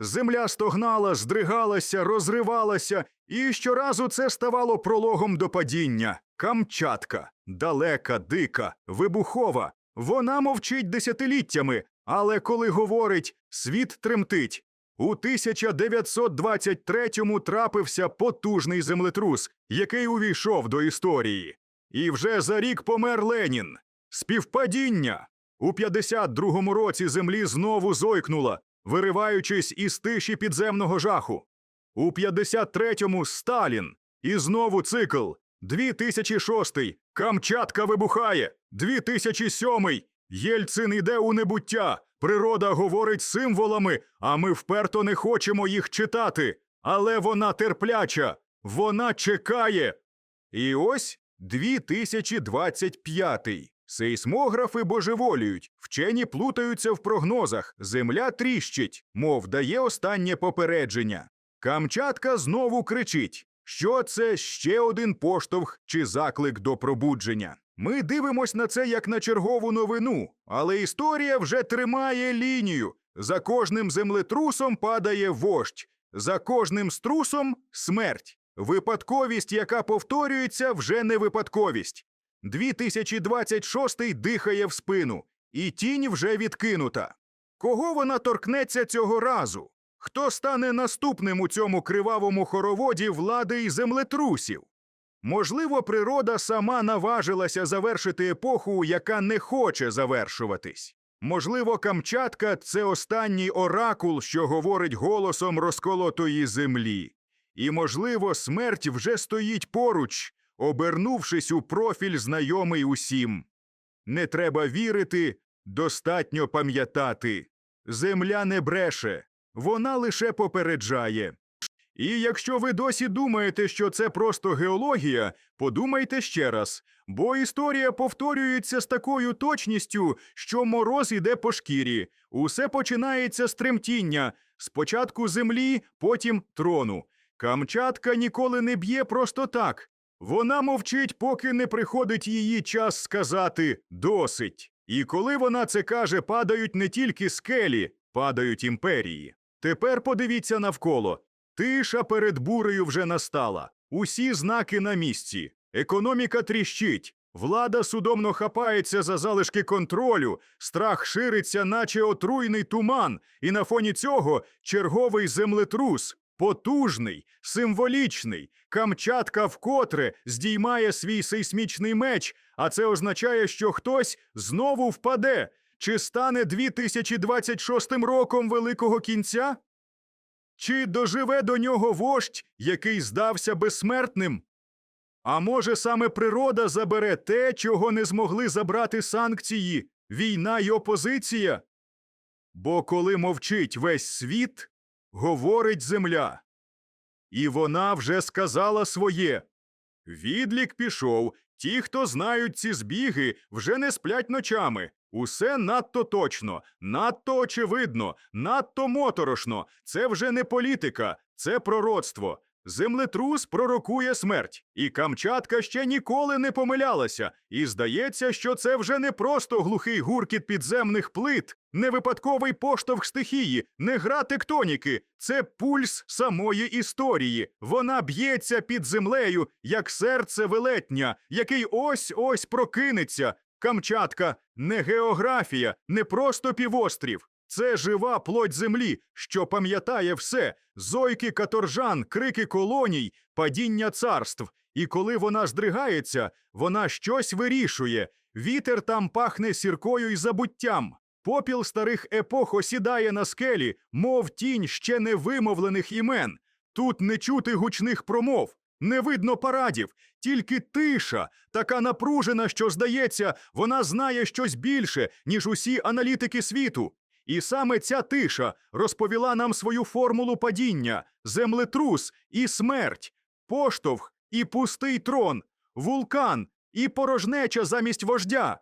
Земля стогнала, здригалася, розривалася, і щоразу це ставало прологом до падіння. Камчатка, далека, дика, вибухова. Вона мовчить десятиліттями, але коли говорить, світ тремтить. У 1923-му трапився потужний землетрус, який увійшов до історії. І вже за рік помер Ленін. Співпадіння. У 52-му році землі знову зойкнула, вириваючись із тиші підземного жаху. У 53-му Сталін. І знову цикл. 2006 Камчатка вибухає. 2007 Єльцин іде у небуття. Природа говорить символами, а ми вперто не хочемо їх читати. Але вона терпляча, вона чекає. І ось 2025. Сейсмографи божеволіють, вчені плутаються в прогнозах, земля тріщить, мов дає останнє попередження. Камчатка знову кричить, що це ще один поштовх чи заклик до пробудження. Ми дивимось на це як на чергову новину, але історія вже тримає лінію. За кожним землетрусом падає вождь, за кожним струсом смерть. Випадковість, яка повторюється, вже не випадковість. 2026 дихає в спину, і тінь вже відкинута. Кого вона торкнеться цього разу? Хто стане наступним у цьому кривавому хороводі влади і землетрусів? Можливо, природа сама наважилася завершити епоху, яка не хоче завершуватись. Можливо, Камчатка це останній оракул, що говорить голосом розколотої землі. І, можливо, смерть вже стоїть поруч, обернувшись у профіль знайомий усім. Не треба вірити, достатньо пам'ятати. Земля не бреше, вона лише попереджає. І якщо ви досі думаєте, що це просто геологія, подумайте ще раз, бо історія повторюється з такою точністю, що мороз іде по шкірі. Усе починається з тремтіння, спочатку землі, потім трону. Камчатка ніколи не б'є просто так. Вона мовчить, поки не приходить її час сказати досить. І коли вона це каже, падають не тільки скелі, падають імперії. Тепер подивіться навколо. Тиша перед бурею вже настала. Усі знаки на місці. Економіка тріщить. Влада судомно хапається за залишки контролю, страх шириться, наче отруйний туман, і на фоні цього черговий землетрус, потужний, символічний. Камчатка вкотре здіймає свій сейсмічний меч, а це означає, що хтось знову впаде. Чи стане 2026 роком великого кінця? Чи доживе до нього вождь, який здався безсмертним? А може, саме природа забере те, чого не змогли забрати санкції, війна й опозиція? Бо коли мовчить весь світ, говорить земля. І вона вже сказала своє. Відлік пішов. Ті, хто знають ці збіги, вже не сплять ночами. Усе надто точно, надто очевидно, надто моторошно. Це вже не політика, це пророцтво. Землетрус пророкує смерть, і Камчатка ще ніколи не помилялася. І здається, що це вже не просто глухий гуркіт підземних плит, не випадковий поштовх стихії, не гра тектоніки. Це пульс самої історії. Вона б'ється під землею, як серце велетня, який ось ось прокинеться. Камчатка не географія, не просто півострів. Це жива плоть землі, що пам'ятає все: зойки каторжан, крики колоній, падіння царств. І коли вона здригається, вона щось вирішує. Вітер там пахне сіркою й забуттям. Попіл старих епох осідає на скелі, мов тінь ще невимовлених імен. Тут не чути гучних промов, не видно парадів, тільки тиша, така напружена, що, здається, вона знає щось більше, ніж усі аналітики світу. І саме ця тиша розповіла нам свою формулу падіння, землетрус і смерть, поштовх і пустий трон, вулкан і порожнеча замість вождя.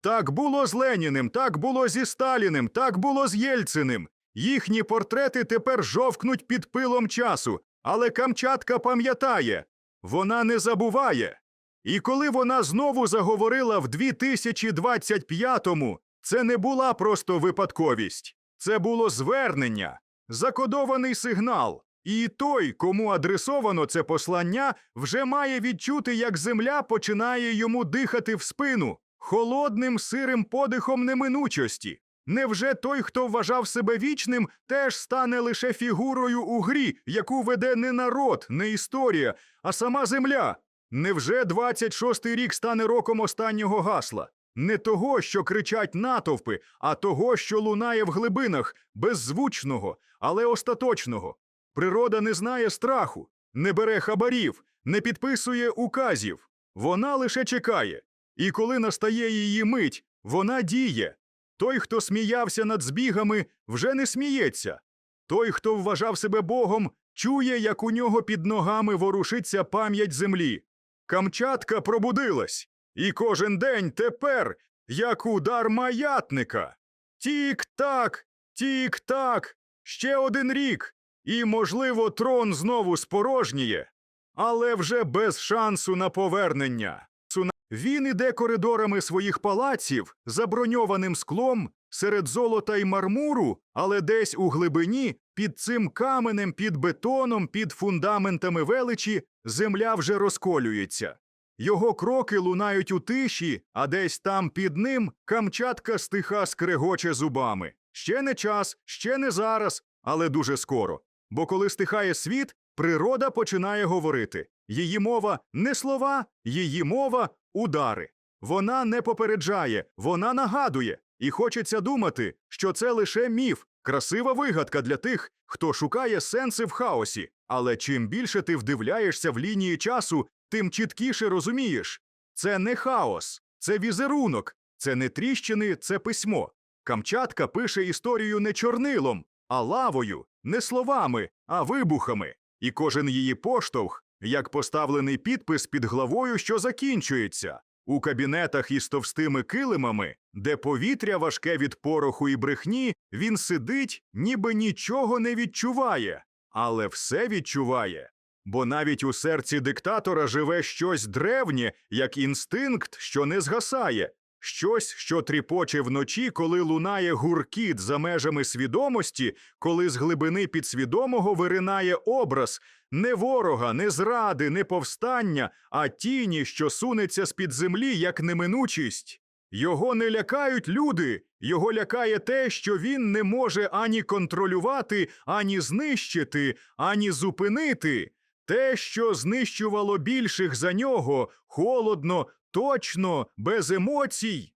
Так було з Леніним, так було зі Сталіним, так було з Єльциним. Їхні портрети тепер жовкнуть під пилом часу, але Камчатка пам'ятає, вона не забуває. І коли вона знову заговорила в 2025-му, це не була просто випадковість, це було звернення. закодований сигнал. І той, кому адресовано це послання, вже має відчути, як земля починає йому дихати в спину холодним сирим подихом неминучості. Невже той, хто вважав себе вічним, теж стане лише фігурою у грі, яку веде не народ, не історія, а сама земля? Невже 26-й рік стане роком останнього гасла? Не того, що кричать натовпи, а того, що лунає в глибинах, беззвучного, але остаточного. Природа не знає страху, не бере хабарів, не підписує указів. Вона лише чекає. І коли настає її мить, вона діє. Той, хто сміявся над збігами, вже не сміється. Той, хто вважав себе Богом, чує, як у нього під ногами ворушиться пам'ять землі. Камчатка пробудилась, і кожен день тепер, як удар маятника. Тік-так, тік-так, ще один рік, і, можливо, трон знову спорожніє, але вже без шансу на повернення. Він іде коридорами своїх палаців, заброньованим склом, серед золота й мармуру, але десь у глибині, під цим каменем, під бетоном, під фундаментами величі, земля вже розколюється. Його кроки лунають у тиші, а десь там під ним камчатка стиха скрегоче зубами. Ще не час, ще не зараз, але дуже скоро. Бо коли стихає світ, природа починає говорити. Її мова не слова, її мова удари. Вона не попереджає, вона нагадує. І хочеться думати, що це лише міф, красива вигадка для тих, хто шукає сенси в хаосі. Але чим більше ти вдивляєшся в лінії часу, тим чіткіше розумієш. Це не хаос, це візерунок, це не тріщини, це письмо. Камчатка пише історію не чорнилом, а лавою, не словами, а вибухами. І кожен її поштовх, як поставлений підпис під главою, що закінчується. У кабінетах із товстими килимами, де повітря важке від пороху і брехні, він сидить, ніби нічого не відчуває, але все відчуває. Бо навіть у серці диктатора живе щось древнє, як інстинкт, що не згасає, щось, що тріпоче вночі, коли лунає гуркіт за межами свідомості, коли з глибини підсвідомого виринає образ не ворога, не зради, не повстання, а тіні, що сунеться з-під землі, як неминучість. Його не лякають люди, його лякає те, що він не може ані контролювати, ані знищити, ані зупинити. Те, що знищувало більших за нього, холодно, точно, без емоцій.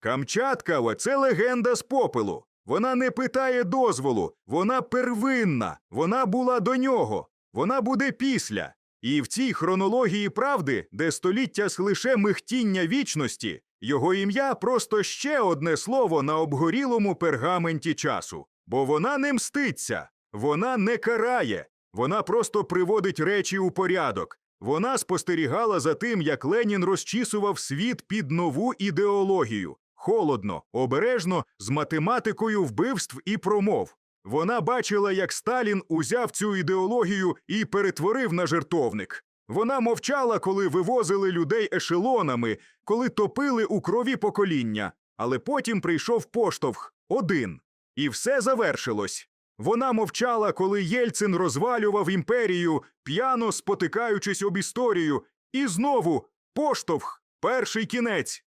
Камчатка це легенда з попелу. Вона не питає дозволу, вона первинна, вона була до нього, вона буде після. І в цій хронології правди, де століття с лише михтіння вічності, його ім'я просто ще одне слово на обгорілому пергаменті часу. Бо вона не мститься, вона не карає, вона просто приводить речі у порядок. Вона спостерігала за тим, як Ленін розчісував світ під нову ідеологію холодно, обережно, з математикою вбивств і промов. Вона бачила, як Сталін узяв цю ідеологію і перетворив на жертовник. Вона мовчала, коли вивозили людей ешелонами, коли топили у крові покоління. Але потім прийшов поштовх один. І все завершилось. Вона мовчала, коли Єльцин розвалював імперію, п'яно спотикаючись об історію, і знову поштовх, перший кінець.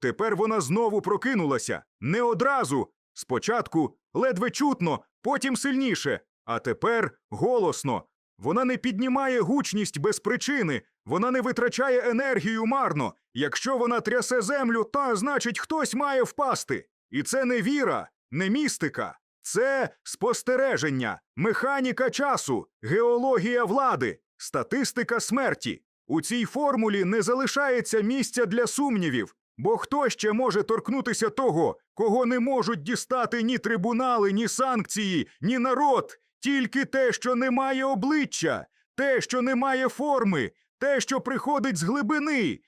Тепер вона знову прокинулася не одразу. Спочатку ледве чутно, потім сильніше, а тепер голосно. Вона не піднімає гучність без причини, вона не витрачає енергію марно. Якщо вона трясе землю, то значить хтось має впасти. І це не віра, не містика. Це спостереження, механіка часу, геологія влади, статистика смерті. У цій формулі не залишається місця для сумнівів, бо хто ще може торкнутися того, кого не можуть дістати ні трибунали, ні санкції, ні народ, тільки те, що не має обличчя, те, що не має форми, те, що приходить з глибини.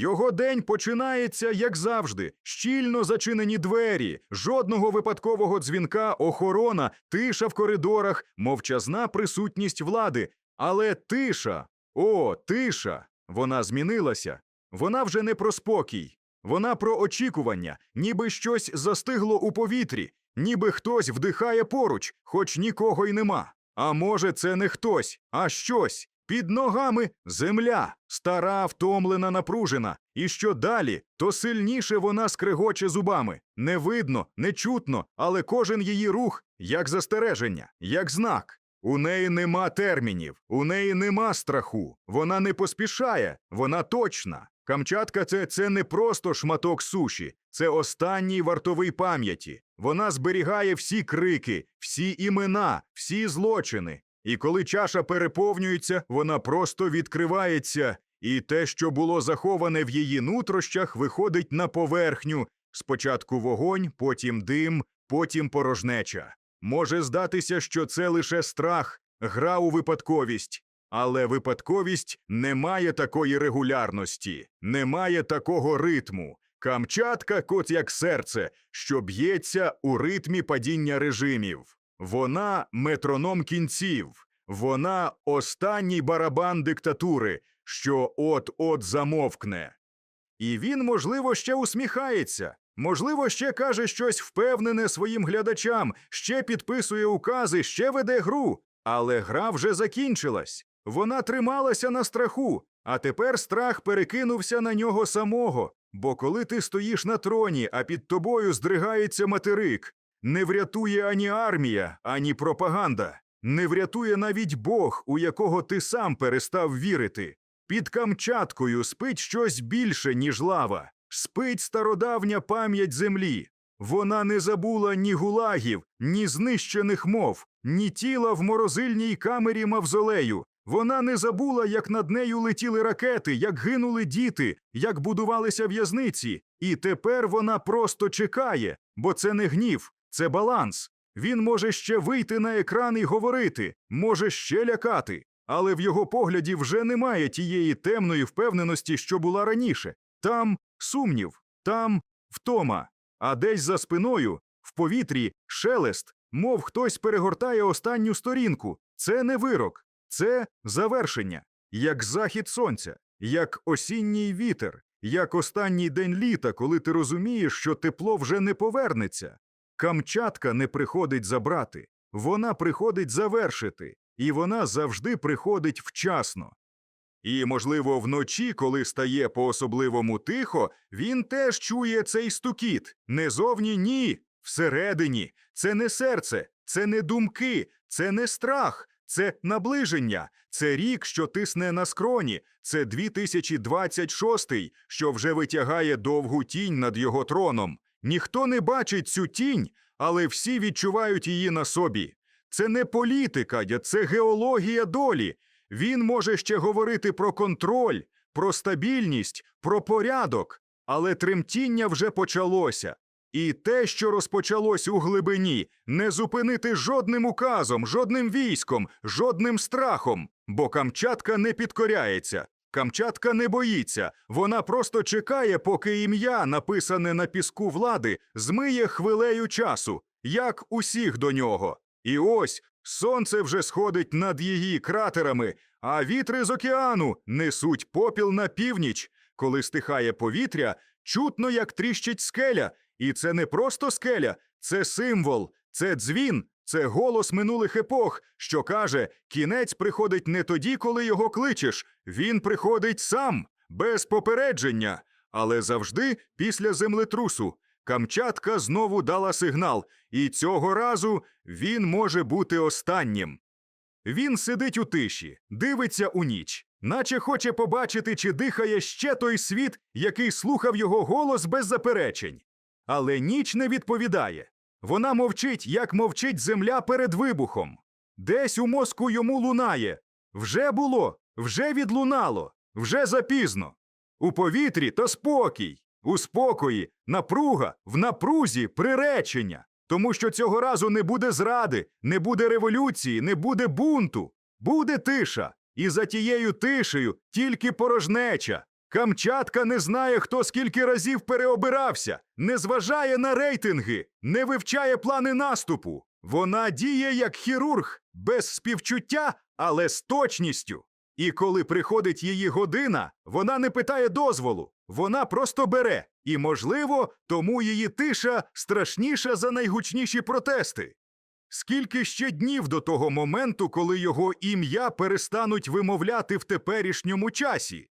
Його день починається, як завжди, щільно зачинені двері, жодного випадкового дзвінка, охорона, тиша в коридорах, мовчазна присутність влади. Але тиша, о, тиша, вона змінилася. Вона вже не про спокій, вона про очікування, ніби щось застигло у повітрі, ніби хтось вдихає поруч, хоч нікого й нема. А може, це не хтось, а щось. Під ногами земля, стара, втомлена, напружена. І що далі, то сильніше вона скригоче зубами. Не видно, не чутно, але кожен її рух як застереження, як знак. У неї нема термінів, у неї нема страху. Вона не поспішає, вона точна. Камчатка це, це не просто шматок суші, це останній вартовий пам'яті. Вона зберігає всі крики, всі імена, всі злочини. І коли чаша переповнюється, вона просто відкривається, і те, що було заховане в її нутрощах, виходить на поверхню. Спочатку вогонь, потім дим, потім порожнеча. Може здатися, що це лише страх, гра у випадковість. Але випадковість не має такої регулярності, не має такого ритму. Камчатка кот як серце, що б'ється у ритмі падіння режимів. Вона метроном кінців, вона останній барабан диктатури, що от-от замовкне. І він, можливо, ще усміхається, можливо, ще каже щось впевнене своїм глядачам, ще підписує укази, ще веде гру. Але гра вже закінчилась. Вона трималася на страху, а тепер страх перекинувся на нього самого. Бо коли ти стоїш на троні, а під тобою здригається материк, не врятує ані армія, ані пропаганда, не врятує навіть Бог, у якого ти сам перестав вірити. Під Камчаткою спить щось більше, ніж лава, спить стародавня пам'ять землі. Вона не забула ні гулагів, ні знищених мов, ні тіла в морозильній камері мавзолею. Вона не забула, як над нею летіли ракети, як гинули діти, як будувалися в'язниці. І тепер вона просто чекає, бо це не гнів, це баланс. Він може ще вийти на екран і говорити, може ще лякати, але в його погляді вже немає тієї темної впевненості, що була раніше. Там сумнів, там втома, а десь за спиною, в повітрі, шелест, мов хтось перегортає останню сторінку. Це не вирок, це завершення, як захід сонця, як осінній вітер, як останній день літа, коли ти розумієш, що тепло вже не повернеться. Камчатка не приходить забрати, вона приходить завершити, і вона завжди приходить вчасно. І, можливо, вночі, коли стає по-особливому тихо, він теж чує цей стукіт. Не зовні ні, всередині. Це не серце, це не думки, це не страх, це наближення, це рік, що тисне на скроні, це 2026, що вже витягає довгу тінь над його троном. Ніхто не бачить цю тінь, але всі відчувають її на собі. Це не політика, це геологія долі. Він може ще говорити про контроль, про стабільність, про порядок, але тремтіння вже почалося. І те, що розпочалось у глибині, не зупинити жодним указом, жодним військом, жодним страхом, бо Камчатка не підкоряється. Камчатка не боїться, вона просто чекає, поки ім'я, написане на піску влади, змиє хвилею часу, як усіх до нього. І ось сонце вже сходить над її кратерами, а вітри з океану несуть попіл на північ. Коли стихає повітря, чутно, як тріщить скеля. І це не просто скеля, це символ, це дзвін, це голос минулих епох, що каже: кінець приходить не тоді, коли його кличеш. Він приходить сам, без попередження, але завжди після землетрусу. Камчатка знову дала сигнал, і цього разу він може бути останнім. Він сидить у тиші, дивиться у ніч, наче хоче побачити, чи дихає ще той світ, який слухав його голос без заперечень. Але ніч не відповідає. Вона мовчить, як мовчить земля перед вибухом. Десь у мозку йому лунає. Вже було, вже відлунало, вже запізно. У повітрі то спокій, у спокої напруга, в напрузі приречення. Тому що цього разу не буде зради, не буде революції, не буде бунту. Буде тиша. І за тією тишею тільки порожнеча. Камчатка не знає, хто скільки разів переобирався, не зважає на рейтинги, не вивчає плани наступу. Вона діє як хірург, без співчуття, але з точністю. І коли приходить її година, вона не питає дозволу, вона просто бере І, можливо, тому її тиша страшніша за найгучніші протести. Скільки ще днів до того моменту, коли його ім'я перестануть вимовляти в теперішньому часі?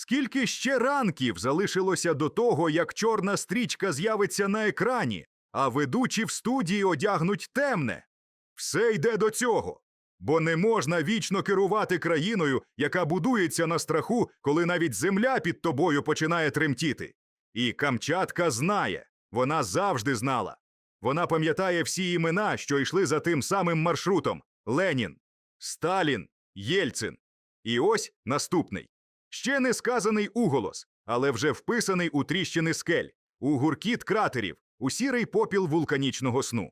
Скільки ще ранків залишилося до того, як чорна стрічка з'явиться на екрані, а ведучі в студії одягнуть темне? Все йде до цього. Бо не можна вічно керувати країною, яка будується на страху, коли навіть земля під тобою починає тремтіти. І Камчатка знає, вона завжди знала. Вона пам'ятає всі імена, що йшли за тим самим маршрутом: Ленін, Сталін, Єльцин. І ось наступний. Ще не сказаний уголос, але вже вписаний у тріщини скель, у гуркіт кратерів, у сірий попіл вулканічного сну.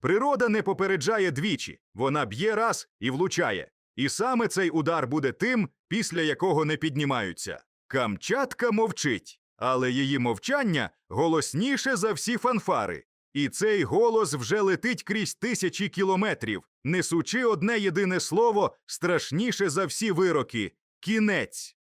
Природа не попереджає двічі, вона б'є раз і влучає. І саме цей удар буде тим, після якого не піднімаються. Камчатка мовчить, але її мовчання голосніше за всі фанфари. І цей голос вже летить крізь тисячі кілометрів, несучи одне єдине слово страшніше за всі вироки кінець.